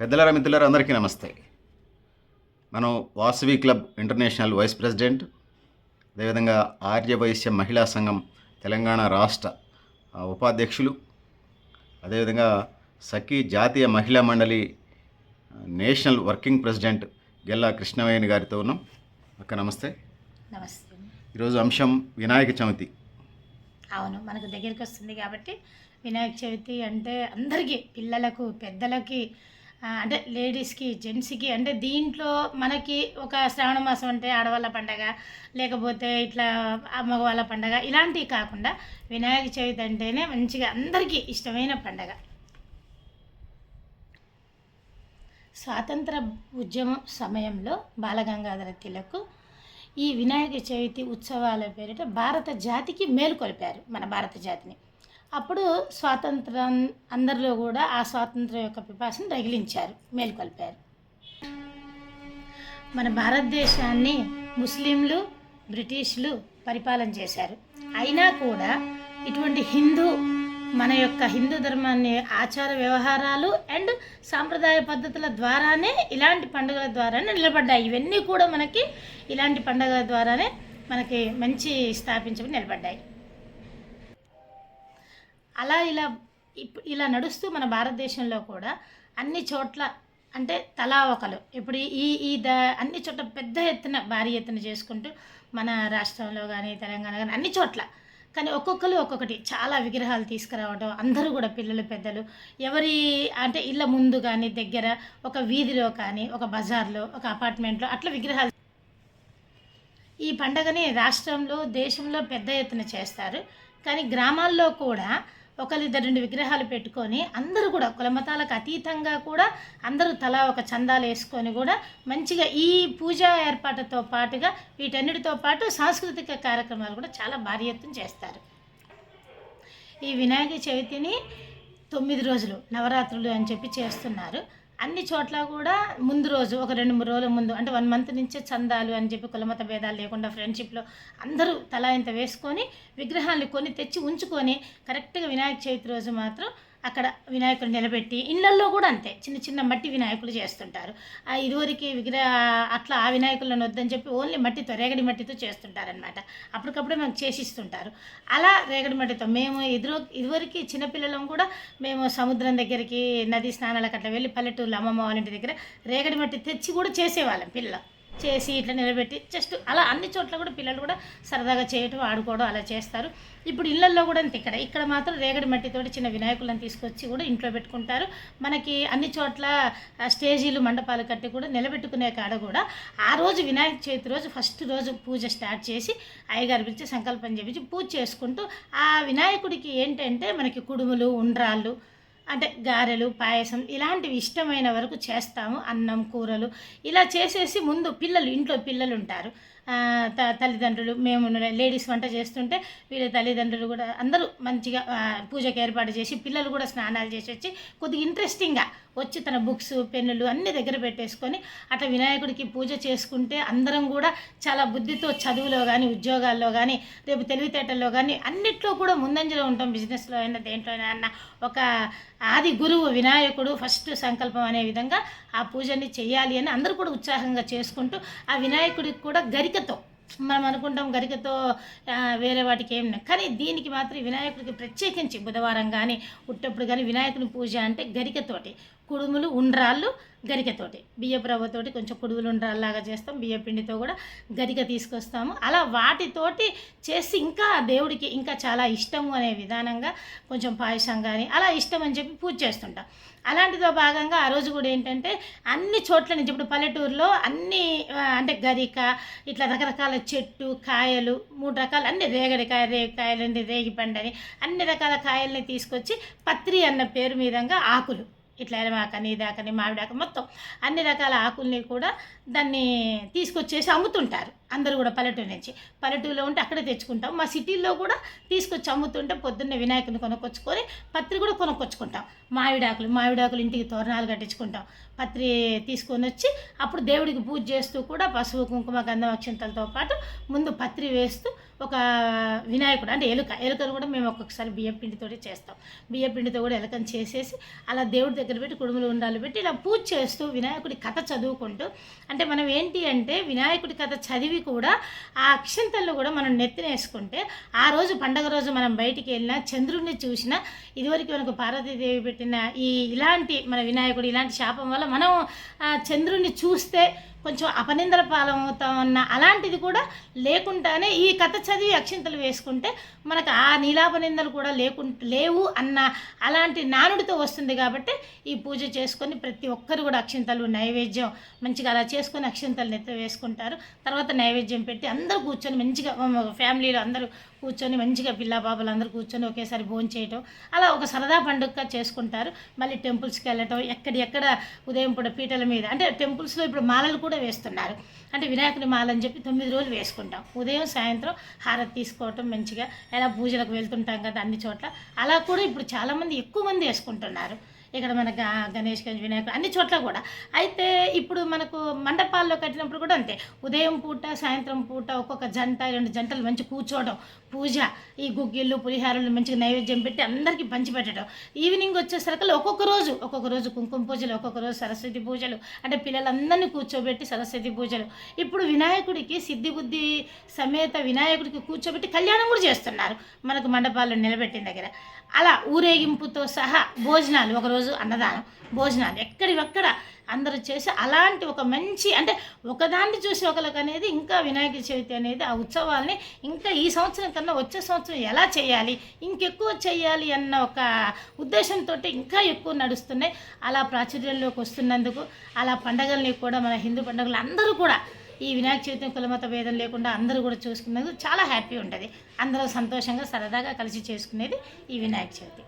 పెద్దలారా మిత్రులారా అందరికీ నమస్తే. మనం Vasavi club international vice president అదేవిధంగా ఆర్యవైశ్య మహిళా సంఘం తెలంగాణ రాష్ట్ర ఉపాధ్యక్షులు అదేవిధంగా సఖీ జాతీయ మహిళా మండలి national working president Gella Krishnaveni గారితో ఉన్నాం. అక్క నమస్తే. నమస్తే. ఈరోజు అంశం వినాయక చవితి. అవును మనకు దగ్గరికి వస్తుంది కాబట్టి వినాయక చవితి అంటే అందరికీ పిల్లలకు పెద్దలకి అంటే లేడీస్కి జెంట్స్కి అంటే దీంట్లో మనకి ఒక శ్రావణ మాసం అంటే ఆడవాళ్ళ పండగ లేకపోతే ఇట్లా ఆ మగవాళ్ళ పండగ ఇలాంటివి కాకుండా వినాయక చవితి అంటేనే మంచిగా అందరికీ ఇష్టమైన పండగ. స్వాతంత్ర ఉద్యమం సమయంలో బాలగంగాధర తిలకు ఈ వినాయక చవితి ఉత్సవాల పేరిట భారత జాతికి మేలుకొల్పారు మన భారత జాతిని. అప్పుడు స్వాతంత్రం అందరిలో కూడా ఆ స్వాతంత్రం యొక్క పిపాసను రగిలించారు మేలుకొల్పారు. మన భారతదేశాన్ని ముస్లింలు బ్రిటిష్లు పరిపాలన చేశారు. అయినా కూడా ఇటువంటి హిందూ మన యొక్క హిందూ ధర్మాన్ని ఆచార వ్యవహారాలు అండ్ సాంప్రదాయ పద్ధతుల ద్వారానే ఇలాంటి పండుగల ద్వారానే నిలబడ్డాయి. ఇవన్నీ కూడా మనకి ఇలాంటి పండుగల ద్వారానే మనకి మంచి స్థాపించబడి నిలబడ్డాయి. అలా ఇలా ఇలా నడుస్తూ మన భారతదేశంలో కూడా అన్ని చోట్ల అంటే తలా ఒకలు. ఇప్పుడు ఈ ఈ ద అన్ని చోట్ల పెద్ద ఎత్తున భారీ ఎత్తున చేసుకుంటూ మన రాష్ట్రంలో కానీ తెలంగాణ కానీ అన్ని చోట్ల. కానీ ఒక్కొక్కరు ఒక్కొక్కటి చాలా విగ్రహాలు తీసుకురావడం అందరూ కూడా పిల్లలు పెద్దలు ఎవరి అంటే ఇళ్ళ ముందు కానీ దగ్గర ఒక వీధిలో కానీ ఒక బజార్లో ఒక అపార్ట్మెంట్లో అట్లా విగ్రహాలు ఈ పండగని రాష్ట్రంలో దేశంలో పెద్ద ఎత్తున చేస్తారు. కానీ గ్రామాల్లో కూడా ఒకరిద్దరు రెండు విగ్రహాలు పెట్టుకొని అందరూ కూడా కులమతాలకు అతీతంగా కూడా అందరూ తలా ఒక చందాలు వేసుకొని కూడా మంచిగా ఈ పూజా ఏర్పాటుతో పాటుగా వీటన్నిటితో పాటు సాంస్కృతిక కార్యక్రమాలు కూడా చాలా భారీ ఎత్తున చేస్తారు. ఈ వినాయక చవితిని తొమ్మిది రోజులు నవరాత్రులు అని చెప్పి చేస్తున్నారు. అన్ని చోట్ల కూడా ముందు రోజు ఒక రెండు మూడు రోజుల ముందు అంటే వన్ మంత్ నుంచే చందాలు అని చెప్పి కులమత భేదాలు లేకుండా ఫ్రెండ్షిప్లో అందరూ తలా ఇంత వేసుకొని విగ్రహాన్ని కొని తెచ్చి ఉంచుకొని కరెక్ట్గా వినాయక చవితి రోజు మాత్రం అక్కడ వినాయకులు నిలబెట్టి ఇళ్ళల్లో కూడా అంతే. చిన్న చిన్న మట్టి వినాయకులు చేస్తుంటారు. ఆ ఇదివరకు విగ్రహ అట్లా ఆ వినాయకులను వద్దని చెప్పి ఓన్లీ మట్టితో రేగడి మట్టితో చేస్తుంటారనమాట అప్పటికప్పుడే మాకు చేసిస్తుంటారు. అలా రేగడి మట్టితో మేము ఎదురు ఇదివరకు చిన్నపిల్లలం కూడా మేము సముద్రం దగ్గరికి నది స్నానాలకు అట్లా వెళ్ళి పల్లెటూరులో అమ్మమ్మ వాళ్ళ ఇంటి దగ్గర రేగడి మట్టి తెచ్చి కూడా చేసేవాళ్ళం పిల్లలు. చేసి ఇట్లా నిలబెట్టి జస్ట్ అలా అన్ని చోట్ల కూడా పిల్లలు కూడా సరదాగా చేయటం ఆడుకోవడం అలా చేస్తారు. ఇప్పుడు ఇళ్ళల్లో కూడా అంతే ఇక్కడ. ఇక్కడ మాత్రం రేగడి మట్టితోటి చిన్న వినాయకులను తీసుకొచ్చి కూడా ఇంట్లో పెట్టుకుంటారు. మనకి అన్ని చోట్ల స్టేజీలు మండపాలు కట్టి కూడా నిలబెట్టుకునే కాడ కూడా ఆ రోజు వినాయక చవితి రోజు ఫస్ట్ రోజు పూజ స్టార్ట్ చేసి అయ్యగారు పిలిచి సంకల్పం చేపించి పూజ చేసుకుంటూ ఆ వినాయకుడికి ఏంటంటే మనకి కుడుములు ఉండ్రాళ్ళు అంటే గారెలు పాయసం ఇలాంటివి ఇష్టమైన వరకు చేస్తాము. అన్నం కూరలు ఇలా చేసేసి ముందు పిల్లలు ఇంట్లో పిల్లలు ఉంటారు తల్లిదండ్రులు మేము లేడీస్ వంట చేస్తుంటే వీళ్ళ తల్లిదండ్రులు కూడా అందరూ మంచిగా పూజకు ఏర్పాటు చేసి పిల్లలు కూడా స్నానాలు చేసి వచ్చి కొద్దిగా ఇంట్రెస్టింగ్గా వచ్చి తన బుక్స్ పెన్నులు అన్ని దగ్గర పెట్టేసుకొని అట్లా వినాయకుడికి పూజ చేసుకుంటే అందరం కూడా చాలా బుద్ధితో చదువులో కానీ ఉద్యోగాల్లో కానీ రేపు తెలివితేటల్లో కానీ అన్నిట్లో కూడా ముందంజలో ఉంటాం బిజినెస్లో అయినా దేంట్లో అయినా అన్న ఒక ఆది గురువు వినాయకుడు ఫస్ట్ సంకల్పం అనే విధంగా ఆ పూజని చేయాలి అని అందరూ కూడా ఉత్సాహంగా చేసుకుంటూ ఆ వినాయకుడికి కూడా గరి గరికతో మనం అనుకుంటాం గరికతో వేరే వాటికి ఏం కానీ దీనికి మాత్రం వినాయకుడికి ప్రత్యేకించి బుధవారం కానీ ఉట్టప్పుడు కానీ వినాయకుని పూజ అంటే గరికతోటి. కుడుములు ఉండ్రాళ్ళు గరికతోటి. బియ్యపు రవ్వతోటి కొంచెం కుడుములు ఉండ్రాళ్ళలాగా చేస్తాం. బియ్య పిండితో కూడా గరిక తీసుకొస్తాము. అలా వాటితోటి చేసి ఇంకా దేవుడికి ఇంకా చాలా ఇష్టము అనే విధానంగా కొంచెం పాయసం కానీ అలా ఇష్టం అని చెప్పి పూజ చేస్తుంటాం. అలాంటిదో భాగంగా ఆ రోజు కూడా ఏంటంటే అన్ని చోట్ల నుంచి ఇప్పుడు పల్లెటూరులో అన్ని అంటే గరిక ఇట్లా రకరకాల చెట్టు కాయలు మూడు రకాల అన్ని రేగడికాయ రేగికాయలు రేగి పండని అన్ని రకాల కాయల్ని తీసుకొచ్చి పత్రి అన్న పేరు మీదంగా ఆకులు ఇట్లా ఎలమాకని ఇదాకని మామిడాక మొత్తం అన్ని రకాల ఆకుల్ని కూడా దాన్ని తీసుకొచ్చేసి అమ్ముతుంటారు అందరూ కూడా పల్లెటూరు నుంచి. పల్లెటూరులో ఉంటే అక్కడే తెచ్చుకుంటాం. మా సిటీల్లో కూడా తీసుకొచ్చి అమ్ముతుంటే పొద్దున్నే వినాయకుని కొనుక్కొచ్చుకొని పత్రి కూడా కొనుక్కొచ్చుకుంటాం. మామిడాకులు మామిడాకులు ఇంటికి తోరణాలు కట్టించుకుంటాం. పత్రి తీసుకొని వచ్చి అప్పుడు దేవుడికి పూజ చేస్తూ కూడా పసుపు కుంకుమ గంధం అక్షంతలతో పాటు ముందు పత్రి వేస్తూ ఒక వినాయకుడు అంటే ఎలుక. ఎలుకను కూడా మేము ఒక్కొక్కసారి బియ్యం పిండితోటి చేస్తాం. బియ్యం పిండితో కూడా ఎలుకను చేసేసి అలా దేవుడి దగ్గర పెట్టి కుడుములు ఉండాలి పెట్టి ఇలా పూజ చేస్తూ వినాయకుడి కథ చదువుకుంటూ అంటే మనం ఏంటి అంటే వినాయకుడి కథ చదివి కూడా ఆ అక్షంతల్లో కూడా మనం నెత్తినేసుకుంటే ఆ రోజు పండగ రోజు మనం బయటికి వెళ్ళినా చంద్రుడిని చూసినా ఇదివరకు మనకు పార్వతీదేవి పెట్టిన ఈ ఇలాంటి మన వినాయకుడు ఇలాంటి శాపం వల్ల మనం చంద్రుడిని చూస్తే కొంచెం అపనిందల పాలవుతామన్న అలాంటిది కూడా లేకుండానే ఈ కథ చదివి అక్షింతలు వేసుకుంటే మనకు ఆ నీలాపనిందలు కూడా లేకు లేవు అన్న అలాంటి నానుడితో వస్తుంది కాబట్టి ఈ పూజ చేసుకొని ప్రతి ఒక్కరు కూడా అక్షింతలు నైవేద్యం మంచిగా అలా చేసుకొని అక్షింతలు నెత్త వేసుకుంటారు. తర్వాత నైవేద్యం పెట్టి అందరూ కూర్చొని మంచిగా ఫ్యామిలీలో అందరూ కూర్చొని మంచిగా పిల్ల బాబులందరూ కూర్చొని ఒకేసారి భోజనం చేయటం. అలా ఒక సరదా పండుగగా చేసుకుంటారు. మళ్ళీ టెంపుల్స్కి వెళ్ళటం ఎక్కడ ఎక్కడ ఉదయం పూట పీటల మీద అంటే టెంపుల్స్లో ఇప్పుడు మాలలు కూడా వేస్తున్నారు. అంటే వినాయకుని మాల అని చెప్పి తొమ్మిది రోజులు వేసుకుంటాం. ఉదయం సాయంత్రం హారతి తీసుకోవటం మంచిగా. ఎలా పూజలకు వెళ్తుంటాం కదా అన్ని చోట్ల. అలా కూడా ఇప్పుడు చాలామంది ఎక్కువ మంది వేసుకుంటున్నారు. ఇక్కడ మన గణేష్ గంజ్ వినాయకుడు అన్ని చోట్ల కూడా. అయితే ఇప్పుడు మనకు మండపాల్లో కట్టినప్పుడు కూడా అంతే. ఉదయం పూట సాయంత్రం పూట ఒక్కొక్క జంట రెండు జంటలు మంచి కూర్చోవడం పూజ ఈ గుగ్గిళ్ళు పులిహారలు మంచిగా నైవేద్యం పెట్టి అందరికీ పంచిపెట్టడం ఈవినింగ్ వచ్చేసరికి ఒక్కొక్క రోజు ఒక్కొక్క రోజు కుంకుమ పూజలు ఒక్కొక్క రోజు సరస్వతి పూజలు. అంటే పిల్లలందరినీ కూర్చోబెట్టి సరస్వతి పూజలు. ఇప్పుడు వినాయకుడికి సిద్ధి బుద్ధి సమేత వినాయకుడికి కూర్చోబెట్టి కళ్యాణం కూడా చేస్తున్నారు. మనకు మండపాల్లో నిలబెట్టిన దగ్గర. అలా ఊరేగింపుతో సహా భోజనాలు ఒకరోజు అన్నదానం భోజనాలు. ఎక్కడివక్కడ అందరూ చేసి అలాంటి ఒక మంచి అంటే ఒకదాన్ని చూసి ఒకరికి అనేది ఇంకా వినాయక చవితి అనేది ఆ ఉత్సవాల్ని ఇంకా ఈ సంవత్సరం కన్నా వచ్చే సంవత్సరం ఎలా చేయాలి ఇంకెక్కువ చేయాలి అన్న ఒక ఉద్దేశంతో ఇంకా ఎక్కువ నడుస్తున్నాయి. అలా ప్రాచుర్యంలోకి వస్తున్నందుకు అలా పండగల్ని కూడా మన హిందూ పండుగలు అందరూ కూడా ఈ వినాయక చవితి కులమత భేదం లేకుండా అందరూ కూడా చూసుకునేది చాలా హ్యాపీ ఉంటుంది. అందరూ సంతోషంగా సరదాగా కలిసి చేసుకునేది ఈ వినాయక చవితి.